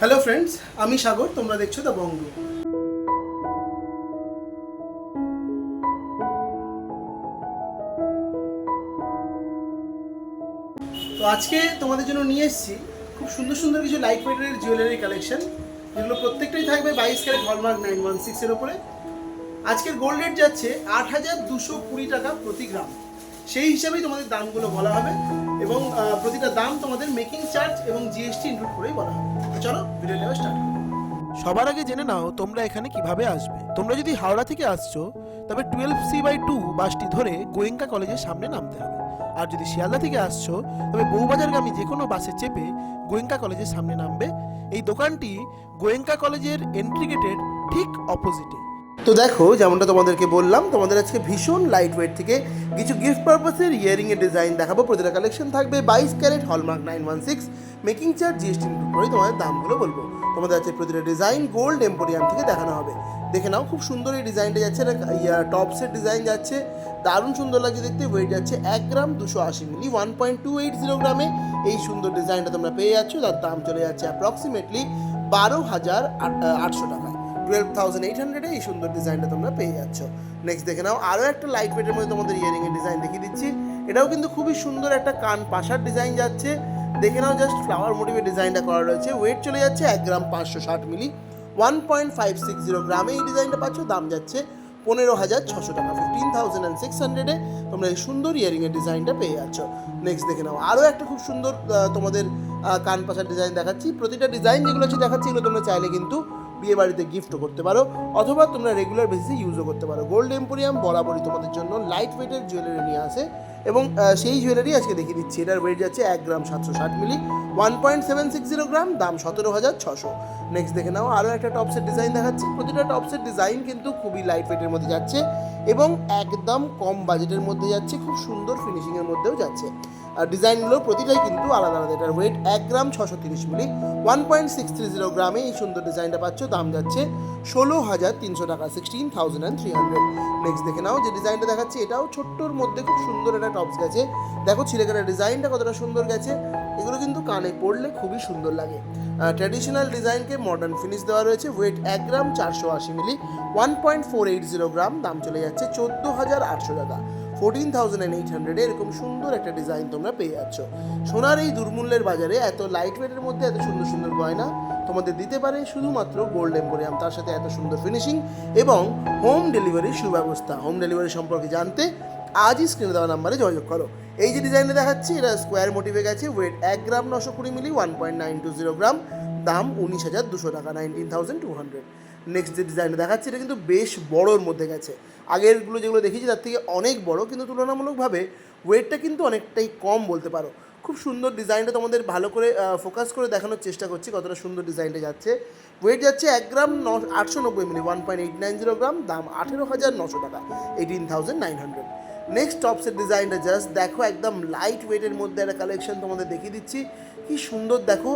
Hello friends আমি সাগর, তোমরা দেখছ দ্য বঙ্গ তো আজকে তোমাদের জন্য নিয়ে এসেছি খুব সুন্দর সুন্দর কিছু লাইট ওয়েটের জুয়েলারি কালেকশন যেগুলো প্রত্যেকটাই থাকবে বাইশ ক্যারেট হলমার্ক নাইন ওয়ান সিক্সের ওপরে আজকের গোল্ড রেট যাচ্ছে আট হাজার দুশো কুড়ি টাকা প্রতি গ্রাম সেই হিসাবেই তোমাদের দামগুলো বলা হবে এবং প্রতিটা দাম তোমাদের মেকিং চার্জ এবং জিএসটি ইনক্লুড করেই বলা হবে। চলো ভিডিও স্টার্ট সবার আগে জেনে নাও তোমরা এখানে কীভাবে আসবে। তোমরা যদি হাওড়া থেকে আসছো, তবে টুয়েলভ সি বাই টু বাসটি ধরে গোয়েঙ্কা কলেজের সামনে নামতে হবে। আর যদি শিয়ালদা থেকে আসছো, তবে বউবাজারগামী যে কোনো বাসে চেপে গোয়েঙ্কা কলেজের সামনে নামবে। এই দোকানটি গোয়েঙ্কা কলেজের এন্ট্রি গেটের ঠিক অপোজিটে তো দেখো, যেমনটা তোমাদেরকে বললাম, তোমাদের আজকে ভীষণ লাইট ওয়েট থেকে কিছু গিফট পারপাসের ইয়ারিং এর ডিজাইন দেখাবো। প্রতিটা কালেকশন থাকবে বাইশ carat hallmark nine one six making charge GST করে তোমাদের দামগুলো বলব। তোমাদের আছে প্রতিটা ডিজাইন গোল্ড এম্পোরিয়াম থেকে দেখানো হবে। দেখে নাও, খুব সুন্দর এই ডিজাইনটা যাচ্ছে ইয়া টপসের ডিজাইন যাচ্ছে। দারুণ সুন্দর লাগছে দেখতে ওয়েট যাচ্ছে এক গ্রাম দুশো আশি milli one point two eight zero গ্রামে এই সুন্দর ডিজাইনটা তোমরা পেয়ে যাচ্ছ। তার দাম চলে যাচ্ছে অ্যাপ্রক্সিমেটলি বারো হাজার আটশো টাকা। টুয়েলভ থাউজেন্ড এইট হান্ড্রেডে এই সুন্দর ডিজাইনটা তোমরা পেয়ে যাচ্ছ। নেক্সট দেখে নাও আরও একটা লাইট ওয়েটের মধ্যে তোমাদের ইয়ারিং এর ডিজাইন দেখিয়ে দিচ্ছি। এটাও কিন্তু খুবই সুন্দর একটা কান পাশার ডিজাইন যাচ্ছে। দেখে নাও জাস্ট ফ্লাওয়ার মোটিভের ডিজাইনটা করা রয়েছে। ওয়েট চলে যাচ্ছে এক গ্রাম পাঁচশো ষাট milli. One point five six zero গ্রামে এই ডিজাইনটা পাচ্ছ, দাম যাচ্ছে পনেরো হাজার ছশো টাকা। ফিফটিন থাউজেন্ড অ্যান্ড সিক্স হান্ড্রেডে তোমরা এই সুন্দর ইয়ারিংয়ের ডিজাইনটা পেয়ে যাচ্ছ। নেক্সট দেখে নাও আরও একটা খুব সুন্দর তোমাদের কান পাশার ডিজাইন দেখাচ্ছি। প্রতিটা ডিজাইন যেগুলো আছে দেখাচ্ছি, এগুলো তোমরা চাইলে কিন্তু বিয়ে বাড়িতে গিফটও করতে পারো, অথবা তোমরা রেগুলার বেসিসে ইউজও করতে পারো। গোল্ড এম্পোরিয়াম বরাবরই তোমাদের জন্য লাইট ওয়েটের জুয়েলারি নিয়ে আসে, এবং সেই জুয়েলারি আজকে দেখিয়ে দিচ্ছি। এটার ওয়েট যাচ্ছে এক গ্রাম সাতশো ষাট milli one point seven six zero gram, দাম সতেরো হাজার ছশো। নেক্সট দেখে নাও, আরও একটা টপসের ডিজাইন দেখাচ্ছি। প্রতিটা টপসের ডিজাইন কিন্তু খুবই লাইট ওয়েটের মধ্যে যাচ্ছে, এবং একদম কম বাজেটের মধ্যে যাচ্ছে, খুব সুন্দর ফিনিশিংয়ের মধ্যেও যাচ্ছে। ডিজাইনগুলো প্রতিটাই কিন্তু আলাদা আলাদা। এটার ওয়েট এক গ্রাম ছশো তিরিশ milli one point six three zero গ্রামে এই সুন্দর ডিজাইনটা পাচ্ছ। দাম যাচ্ছে ষোলো হাজার তিনশো টাকা sixteen thousand and three hundred next দেখে নাও যে ডিজাইনটা দেখাচ্ছি, এটাও ছোট্টর মধ্যে খুব সুন্দর একটা টপস গেছে। দেখো ছিলেকাটা ডিজাইনটা কতটা সুন্দর গেছে। এগুলো কিন্তু কানে পড়লে খুবই সুন্দর লাগে। ট্র্যাডিশনাল ডিজাইনকে মডার্ন ফিনিশ দেওয়া রয়েছে। ওয়েট এক গ্রাম চারশো আশি milli one point four eight zero gram দাম চলে যাচ্ছে চোদ্দ হাজার আটশো টাকা। ফোরটিন থাউজেন্ড অ্যান্ড এইট হান্ড্রেডে এরকম সুন্দর একটা ডিজাইন তোমরা পেয়ে যাচ্ছ। সোনার এই দুর্মূল্যের বাজারে এত লাইট ওয়েটের মধ্যে এত সুন্দর সুন্দর গয়না তোমাদের দিতে পারে শুধুমাত্র গোল্ড এম্পোরিয়াম তার সাথে এত সুন্দর ফিনিশিং এবং হোম ডেলিভারির সুব্যবস্থা। হোম ডেলিভারি সম্পর্কে জানতে আজই স্ক্রিনে দেওয়া নাম্বারে যোগাযোগ করো। এই যে ডিজাইনটা দেখাচ্ছি, এটা স্কোয়ার মোটিভে গেছে ওয়েট এক গ্রাম নশো কুড়ি milli one point nine two zero gram, দাম উনিশ হাজার দুশো টাকা nineteen thousand two hundred next যে ডিজাইনটা দেখাচ্ছি, এটা কিন্তু বেশ বড়োর মধ্যে গেছে। আগেরগুলো যেগুলো দেখেছি তার থেকে অনেক বড়, কিন্তু তুলনামূলকভাবে ওয়েটটা কিন্তু অনেকটাই কম বলতে পারো। খুব সুন্দর ডিজাইনটা তোমাদের ভালো করে ফোকাস করে দেখানোর চেষ্টা করছি, কতটা সুন্দর ডিজাইনটা যাচ্ছে। ওয়েট যাচ্ছে এক গ্রাম ন, আটশো নব্বই milli one point eight nine zero gram, দাম আঠেরো হাজার নশো টাকা eighteen thousand nine hundred next টপসের ডিজাইনটা জাস্ট দেখো, একদম লাইট ওয়েটের মধ্যে একটা কালেকশন তোমাদের দেখিয়ে দিচ্ছি। কি সুন্দর দেখো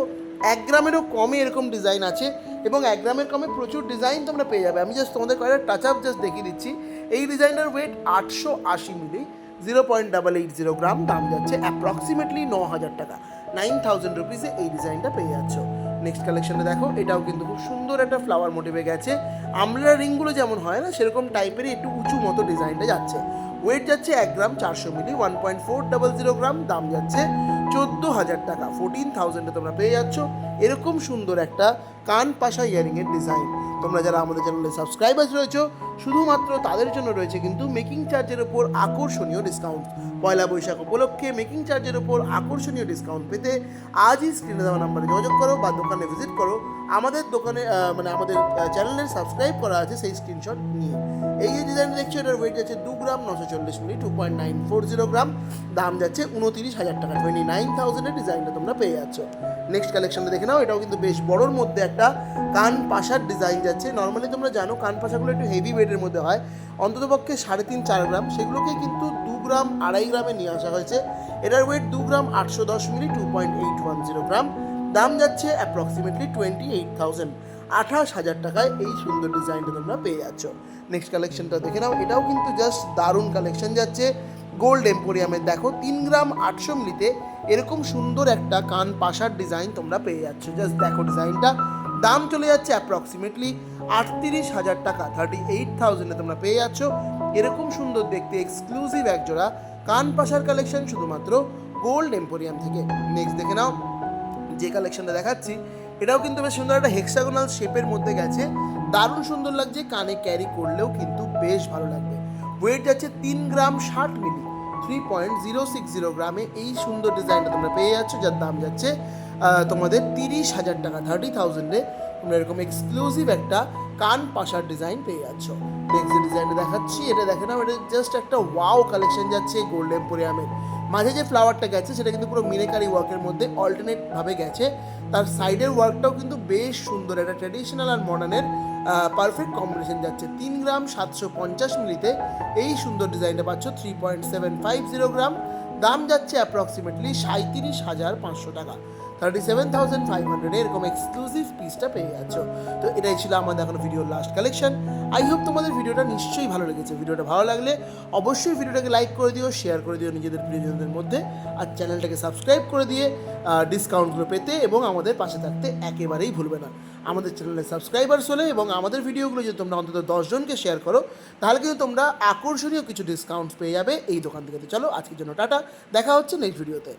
এক গ্রামেরও কমে এরকম ডিজাইন আছে এবং এক গ্রামের কমে প্রচুর ডিজাইন তোমরা পেয়ে যাবে। আমি জাস্ট তোমাদের কয়েকটা টাচ আপ জাস্ট দেখিয়ে দিচ্ছি। এই ডিজাইনটার ওয়েট আটশো আশি milli zero point double eight zero gram, দাম যাচ্ছে অ্যাপ্রক্সিমেটলি ন হাজার টাকা। নাইন থাউজেন্ড রুপিসে এই ডিজাইনটা পেয়ে যাচ্ছ। নেক্সট কালেকশনে দেখো, এটাও কিন্তু খুব সুন্দর একটা ফ্লাওয়ার মোটিভে গেছে। আমলা রিংগুলো যেমন হয় না, সেরকম টাইপেরই একটু উঁচু মতো ডিজাইনটা যাচ্ছে। ওয়েট যাচ্ছে এক গ্রাম চারশো milli one point four double zero gram, দাম যাচ্ছে চোদ্দ হাজার টাকা। ফোরটিন থাউজেন্ডে তোমরা পেয়ে যাচ্ছ। এরকম সুন্দর একটা কান পাশা ইয়ারিংয়ের ডিজাইন। তোমরা যারা আমাদের চ্যানেলে সাবস্ক্রাইবার্স রয়েছো, শুধুমাত্র তাদের জন্য রয়েছে কিন্তু মেকিং চার্জের ওপর আকর্ষণীয় ডিসকাউন্ট পয়লা বৈশাখ উপলক্ষে মেকিং চার্জের ওপর আকর্ষণীয় ডিসকাউন্ট পেতে আজই স্ক্রিনে দেওয়া নাম্বারে যোগাযোগ করো বা দোকানে ভিজিট করো। আমাদের দোকানে মানে আমাদের চ্যানেলের সাবস্ক্রাইব করা আছে সেই স্ক্রিনশট নিয়ে। এই যে ডিজাইন দেখছ, এটার ওয়েট যাচ্ছে দু গ্রাম নশো চল্লিশ milli two point nine four zero gram. দাম যাচ্ছে উনতিরিশ হাজার টাকা। টোয়েন্টি নাইন থাউজেন্ডের ডিজাইনটা তোমরা পেয়ে যাচ্ছ। নেক্সট কালেকশনটা দেখে নাও, এটাও কিন্তু বেশ বড়োর মধ্যে একটা কান পাশার ডিজাইন যাচ্ছে। নর্মালি তোমরা জানো কান পাশাগুলো একটু হেভি ওয়েটের মধ্যে হয়। অন্ততপক্ষে সাড়ে তিন, চার গ্রাম। সেগুলোকে কিন্তু দু গ্রাম আড়াই গ্রামে নিয়ে আসা হয়েছে। এটার ওয়েট দু গ্রাম আটশো দশ milli two point eight one zero gram. দাম যাচ্ছে অ্যাপ্রক্সিমেটলি টোয়েন্টি এইট থাউজেন্ড আঠাশ হাজার টাকায় এই সুন্দর ডিজাইনটা তোমরা পেয়ে যাচ্ছ। নেক্সট কালেকশনটা দেখে নাও। এটাও কিন্তু জাস্ট দারুণ কালেকশন যাচ্ছে। গোল্ড এম্পোরিয়ামের দেখো, তিন গ্রাম আটশো মিলিতে এরকম সুন্দর একটা কান পাশার ডিজাইন তোমরা পেয়ে যাচ্ছ। জাস্ট দেখো ডিজাইনটা। দাম চলে যাচ্ছে অ্যাপ্রক্সিমেটলি আটত্রিশ হাজার টাকা। থার্টি এইট থাউজেন্ডে তোমরা পেয়ে যাচ্ছ। এরকম সুন্দর দেখতে এক্সক্লুসিভ একজোড়া কান পাশার কালেকশন শুধুমাত্র গোল্ড এম্পোরিয়াম থেকে। নেক্সট দেখে নাও, যে কালেকশনটা দেখাচ্ছি, এটাও কিন্তু বেশ সুন্দর একটা হেক্সাগোনাল শেপের মধ্যে গেছে। দারুণ সুন্দর লাগছে, কানে ক্যারি করলেও কিন্তু বেশ ভালো লাগবে। ওয়েট যাচ্ছে তিন গ্রাম ষাট milli. Three point zero six zero গ্রামে এই সুন্দর ডিজাইনটা তোমরা পেয়ে যাচ্ছ, যার দাম যাচ্ছে তোমাদের তিরিশ হাজার টাকা থার্টি থাউজেন্ডে তোমরা এরকম এক্সক্লুসিভ একটা কান পাশার ডিজাইন পেয়ে যাচ্ছ। নেক্সট ডিজাইনটা দেখাচ্ছি, এটা দেখে নাও, এটা জাস্ট একটা ওয়াও কালেকশন যাচ্ছে গোল্ডেন এম্পোরিয়ামের মাঝে যে ফ্লাওয়ারটা গেছে, সেটা কিন্তু পুরো মিনেকারি ওয়ার্কের মধ্যে অল্টারনেটভাবে গেছে। তার সাইডের ওয়ার্কটাও কিন্তু বেশ সুন্দর, একটা ট্রেডিশনাল আর মডার্নের পারফেক্ট কম্বিনেশন যাচ্ছে। তিন গ্রাম সাতশো পঞ্চাশ মিলিতে এই সুন্দর ডিজাইনটা পাচ্ছ three point seven five zero gram দাম যাচ্ছে অ্যাপ্রক্সিমেটলি সাঁত্রিশ হাজার পাঁচশো টাকা। Thirty seven thousand five hundred এরকম এক্সক্লুসিভ পিসটা পেয়ে যাচ্ছ। তো এটাই ছিল আমাদের এখন ভিডিওর লাস্ট কালেকশন আই হোপ তোমাদের ভিডিওটা নিশ্চয়ই ভালো লেগেছে। ভিডিওটা ভালো লাগলে অবশ্যই ভিডিওটাকে লাইক করে দিও শেয়ার করে দিও নিজেদের প্রিয়জনদের মধ্যে, আর চ্যানেলটাকে সাবস্ক্রাইব করে দিয়ে ডিসকাউন্টগুলো পেতে এবং আমাদের পাশে থাকতে একেবারেই ভুলবে না। আমাদের চ্যানেলে সাবস্ক্রাইবার্স হলে এবং আমাদের ভিডিওগুলো যদি তোমরা অন্তত দশজনকে শেয়ার করো, তাহলে কিন্তু তোমরা আকর্ষণীয় কিছু ডিসকাউন্টস পেয়ে যাবে এই দোকান থেকে। তো চলো আজকের জন্য টাটা। দেখা হচ্ছে নেক্সট ভিডিওতে